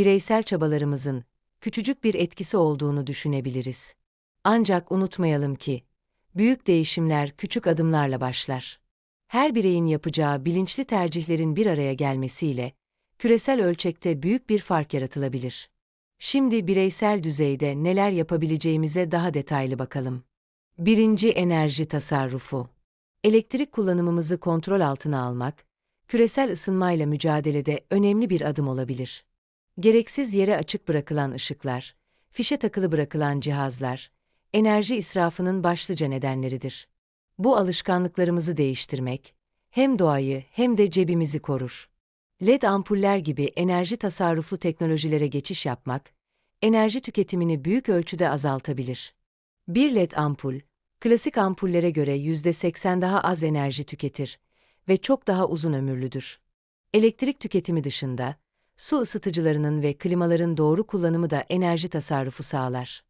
bireysel çabalarımızın küçücük bir etkisi olduğunu düşünebiliriz. Ancak unutmayalım ki büyük değişimler küçük adımlarla başlar. Her bireyin yapacağı bilinçli tercihlerin bir araya gelmesiyle küresel ölçekte büyük bir fark yaratılabilir. Şimdi bireysel düzeyde neler yapabileceğimize daha detaylı bakalım. Birinci enerji tasarrufu. Elektrik kullanımımızı kontrol altına almak, küresel ısınmayla mücadelede önemli bir adım olabilir. Gereksiz yere açık bırakılan ışıklar, fişe takılı bırakılan cihazlar, enerji israfının başlıca nedenleridir. Bu alışkanlıklarımızı değiştirmek, hem doğayı hem de cebimizi korur. LED ampuller gibi enerji tasarruflu teknolojilere geçiş yapmak, enerji tüketimini büyük ölçüde azaltabilir. Bir LED ampul, klasik ampullere göre %80 daha az enerji tüketir ve çok daha uzun ömürlüdür. Elektrik tüketimi dışında, su ısıtıcılarının ve klimaların doğru kullanımı da enerji tasarrufu sağlar.